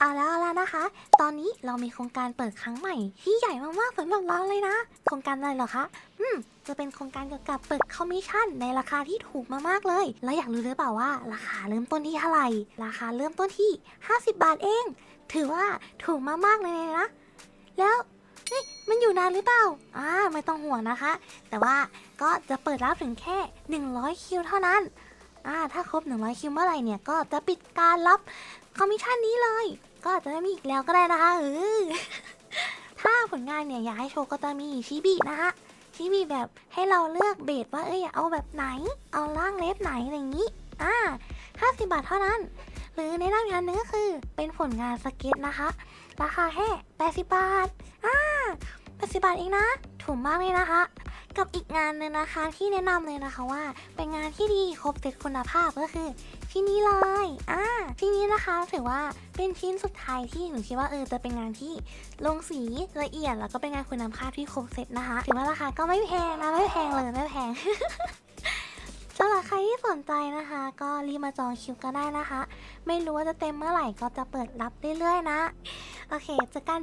เอาแล้วเอาแล้วนะคะ ตอนนี้เรามีโครงการเปิดครั้งใหม่ ที่ใหญ่มากๆสำหรับเราเลยนะ โครงการอะไรเหรอคะ อืม จะเป็นโครงการเกี่ยวกับเปิดคอมมิชชั่นในราคาที่ถูกมากๆเลย แล้วอยากรู้หรือเปล่าว่า ราคาเริ่มต้นที่เท่าไหร่ ราคาเริ่มต้นที่ 50 บาทเอง ถือว่าถูกมากๆเลยนะ แล้วเฮ้ยมันอยู่นานหรือเปล่า อ่า ไม่ต้องห่วงนะคะ แต่ว่าก็จะเปิดรับถึงแค่ 100 คิวเท่านั้น อ่าถ้าครบ 100 คิวเมื่อไหร่เนี่ยก็จะปิดการรับคอมมิชชั่นนี้เลย ก็จะไม่มีอีกแล้วก็ได้นะคะเออถ้าผลงานเนี่ยอยากให้โชว์ก็จะมีชิบินะคะชิบิแบบให้เราเลือกเบสว่าเอ้ยอยากเอาแบบไหน เอาล่างเล็บไหนอะไรอย่างนี้อ่า50 บาทเท่านั้น หรือในด้านอีกอันหนึงก็คือเป็นผลงานสเก็ตนะคะ ราคาแค่80 บาทอ่า80 บาทเองนะ ถูกมากเลยนะคะ กับอีกงานหนึ่งนะคะที่แนะนำเลยนะคะว่า เป็นงานที่ดีครบเซตคุณภาพก็คือที่นี่เลยอ่าที่นี้นะคะถือว่าเป็นชิ้นสุดท้ายที่หนูคิดว่าเออจะเป็นงานที่ลงสีละเอียดแล้วก็เป็นงานคุณภาพที่ครบเซตนะคะถือว่าราคาก็ไม่แพงนะไม่แพงเลยไม่แพงสำหรับใครที่สนใจนะคะ ก็รีบมาจองคิวก็ได้นะคะ ไม่รู้ว่าจะเต็มเมื่อไหร่ก็จะเปิดรับเรื่อยๆนะ โอเคเจอกัน